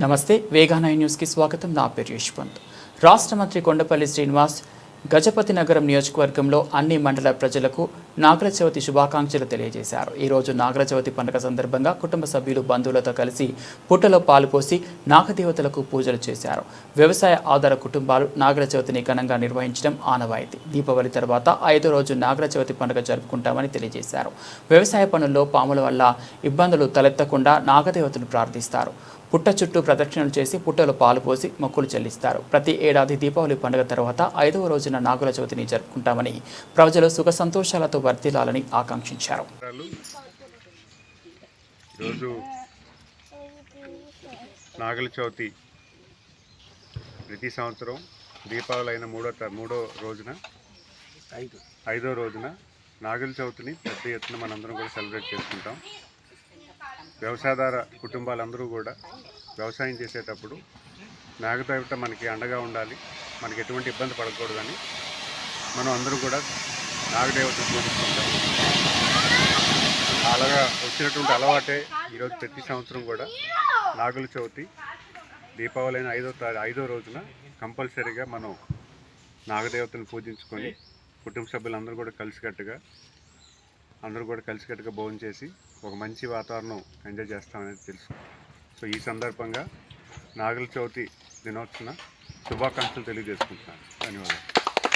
నమస్తే వేగానాయ్ న్యూస్కి స్వాగతం. నా పేరు యశ్వంత్ రాష్ట్ర మంత్రి కొండపల్లి శ్రీనివాస్ గజపతి నగరం నియోజకవర్గంలో అన్ని మండల ప్రజలకు నాగర చవితి శుభాకాంక్షలు తెలియజేశారు. ఈరోజు నాగర చవితి పండుగ సందర్భంగా కుటుంబ సభ్యులు బంధువులతో కలిసి పుట్టలో పాలుపోసి నాగదేవతలకు పూజలు చేశారు. వ్యవసాయ ఆధార కుటుంబాలు నాగర చవితిని ఘనంగా నిర్వహించడం ఆనవాయితీ. దీపావళి తర్వాత ఐదో రోజు నాగర చవితి పండుగ జరుపుకుంటామని తెలియజేశారు. వ్యవసాయ పనుల్లో పాముల వల్ల ఇబ్బందులు తలెత్తకుండా నాగదేవతను ప్రార్థిస్తారు. పుట్ట చుట్టూ ప్రదక్షిణలు చేసి పుట్టలో పాలు పోసి మొక్కులు చెల్లిస్తారు. ప్రతి ఏడాది దీపావళి పండుగ తర్వాత ఐదవ రోజున నాగుల చవితిని జరుపుకుంటామని ప్రజలు సుఖ సంతోషాలతో వర్ధిల్లాలని ఆకాంక్షించారు. నాగల చవితి ప్రతి సంవత్సరం దీపావళి అయిన మూడో మూడో రోజున ఐదు. ఐదో రోజున నాగల చవితిని పెద్ద ఎత్తున మనందరం కూడా సెలబ్రేట్ చేసుకుంటాం. వ్యవసాయదార కుటుంబాలందరూ కూడా వ్యవసాయం చేసేటప్పుడు నాగదేవత మనకి అండగా ఉండాలి. మనకి ఎటువంటి ఇబ్బంది పడకూడదని మనం అందరూ కూడా నాగదేవత పూజిస్తుంటాం అలాగా వచ్చినటువంటి అలవాటే ఈరోజు ప్రతి సంవత్సరం కూడా నాగుల చవితి దీపావళి అయిన ఐదో ఐదో రోజున కంపల్సరీగా మనం నాగదేవతను పూజించుకొని కుటుంబ సభ్యులందరూ కూడా కలిసికట్టుగా అందరూ కూడా కలిసికట్టుగా భోజనం చేసి ఒక మంచి వాతావరణం ఎంజాయ్ చేస్తామనేది తెలుసు. సో ఈ సందర్భంగా నాగుల చవితి దినోత్సవ శుభాకాంక్షలు తెలియజేసుకుంటున్నాను. ధన్యవాదాలు.